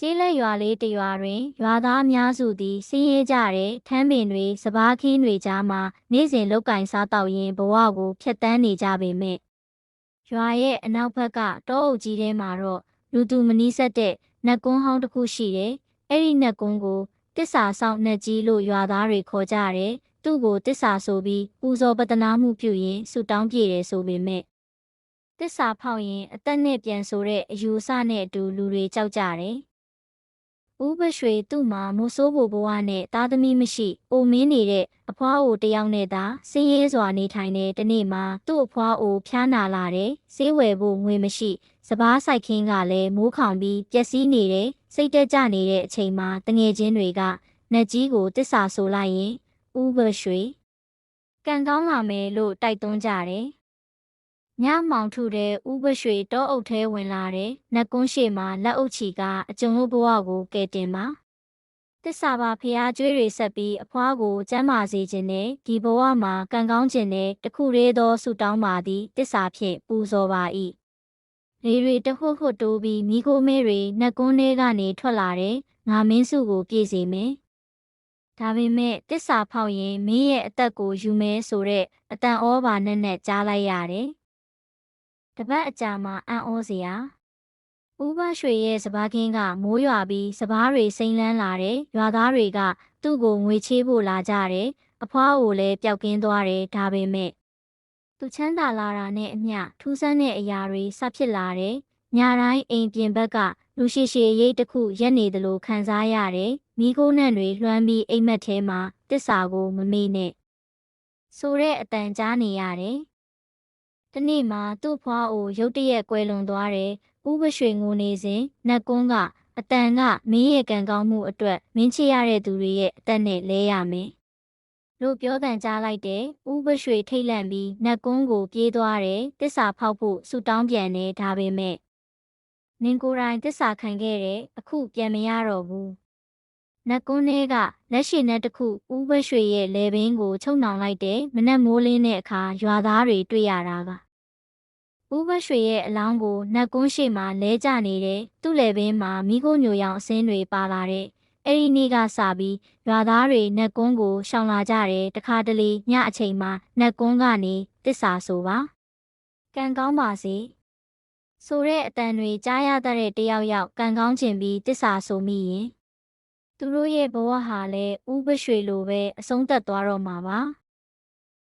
ကျေးလက်ရွာလေးတစ်ရွာတွင်ရွာသားအများစုသည်ဆင်းရဲကြတဲ့ထမ်းပင်တွေစပားခင်းတွေကြားမှာနေ့စဉ်လောက်ကင်စားတောက်ရင်းဘဝကိုဖျက်ဆီးနေကြပေမဲ့ရွာရဲ့အနောက်ဘက်ကတောအုပ်ကြီးထဲမှာတော့လူသူမနီးဆက်တဲ့နတ်ကွန်းဟောင်းတစ်ခုရှိတယ်။အဲ့ဒီနတ်ကွန်းကိုတစ္ဆာဆောင်နတ်ကြီးလို့ရွာသားတွေခေါ်ကြတယ်။သူ့ကိုတစ္ဆာဆိုပြီးပူဇော်ပတနာမှုပြုရင်ဆုတောင်းပြည့်တယ်ဆိုပေမဲ့တစ္ဆာဖောက်ရင်အသက်နဲ့ပြန်ဆိုတဲ့အယူအဆနဲ့အတူလူတွေကြောက်ကြတယ်။ ဦးဘရွှေသူ့မှာမိုးဆိုးဘိုဘဝနဲ့သားသမီးမရှိအိုမင်းနေတဲ့အဖွားအိုတယောက်နဲ့သာစင်းရဲစွာနေထိုင်တဲ့တနေ့မှာသူ့အဖွားအိုဖျားနာလာတယ်။ဈေးဝယ်ဖို့ငွေမရှိစပားဆိုင်ခင်းကလည်းမိုးခေါင်ပြီးပျက်စီးနေတယ်စိတ်တက်ကြနေတဲ့အချိန်မှာတငယ်ချင်းတွေကနတ်ကြီးကိုတစ္ဆာဆိုလိုက်ရင်ဦးဘရွှေကံကောင်းလာမယ်လို့တိုက်တွန်းကြတယ် ညမောင်ထုတဲ့ဥပရွှေတောအုပ်ထဲဝင်လာတဲ့နတ်ကွန်းရှေမှာလက်အုပ်ချီကအကျုံတို့ဘဝကိုကယ်တင်ပါတစ္ဆာပါဖျားကျွေးတွေဆက်ပြီးအဖွားကိုကျမ်းမာစေခြင်းနဲ့ဒီဘဝမှာကံကောင်းခြင်းနဲ့တခုတည်းသောဆုတောင်းပါသည်တစ္ဆာဖြင့်ပူဇော်ပါ၏လေတွေတဟုတ်ဟုတ်တိုးပြီးမိခိုးမဲတွေနတ်ကွန်းထဲကနေထွက်လာတဲ့ငါမင်းစုကိုပြေစေမယ်ဒါပေမဲ့တစ္ဆာဖောက်ရင်မင်းရဲ့အသက်ကိုယူမဲဆိုတဲ့အတန်ဩဘာနဲ့နဲ့ကြားလိုက်ရတယ် တပတ်အကြာမှာအံ့ဩစရာဦးဘရွှေရဲ့စပားခင်းကမိုးရွာပြီးစပားတွေစိမ့်လန်းလာတယ်ရွာသားတွေကသူ့ကိုငွေချေးဖို့လာကြတယ်အဖွားကိုလည်းပျောက်ကင်းသွားတယ်ဒါပေမဲ့သူချမ်းသာလာတာနဲ့အမျှထူးဆန်းတဲ့အရာတွေဆက်ဖြစ်လာတယ်ညတိုင်းအိမ်ပြင်ဘက်ကလူရှိရှိရိတ်တစ်ခုရက်နေတယ်လို့ခံစားရတယ်မိခိုးနှံ့တွေလွှမ်းပြီးအိမ်မက်ထဲမှာတစ္ဆာကိုမမေ့နဲ့ဆိုတဲ့အတန်ကြားနေရတယ် တနေ့မှာသူ့ဖွားအိုရုတ်တရက်ကွယ်လွန်သွားတယ်ဥပရွှေငိုနေစဉ်နတ်ကွန်းကအတန်ကမင်းရဲ့ကံကောင်းမှုအတွက်မင်းချရတဲ့သူတွေရဲ့အသက်နဲ့လဲရမယ်လို့ပြောတန်ကြားလိုက်တယ်ဥပရွှေထိတ်လန့်ပြီးနတ်ကွန်းကိုပြေးသွားတယ်တစ္ဆာဖောက်ဖို့ဆူတောင်းပြန်တယ်ဒါပေမဲ့နင်ကိုယ်တိုင်တစ္ဆာခံခဲ့တယ်အခုပြန်မရတော့ဘူး နတ်ကွန်းထဲကလက်ရှိနတ်တစ်ခုဥပရွှေရဲ့လေဘင်းကိုချုပ်နှောင်လိုက်တယ်မနက်မိုးလင်းတဲ့အခါရွာသားတွေတွေ့ရတာကဥပရွှေရဲ့အလောင်းကိုနတ်ကွန်းရှိမှလဲကျနေတယ်သူ့လေဘင်းမှာမိခိုးညိုရောင်အစင်းတွေပါလာတဲ့အဲ့ဒီနေ့ကစပြီးရွာသားတွေနတ်ကွန်းကိုရှောင်လာကြတယ်တခါတလေညအချိန်မှာနတ်ကွန်းကနေတစ္ဆာဆိုပါကံကောင်းပါစေဆိုတဲ့အတန်တွေကြားရတဲ့တယောက်ယောက်ကံကောင်းခြင်းပြီးတစ္ဆာဆိုမိရင် သူတို့ရဲ့ဘဝဟာလည်းဥပရွှေလိုပဲအဆုံးသတ်သွားတော့မှာပါ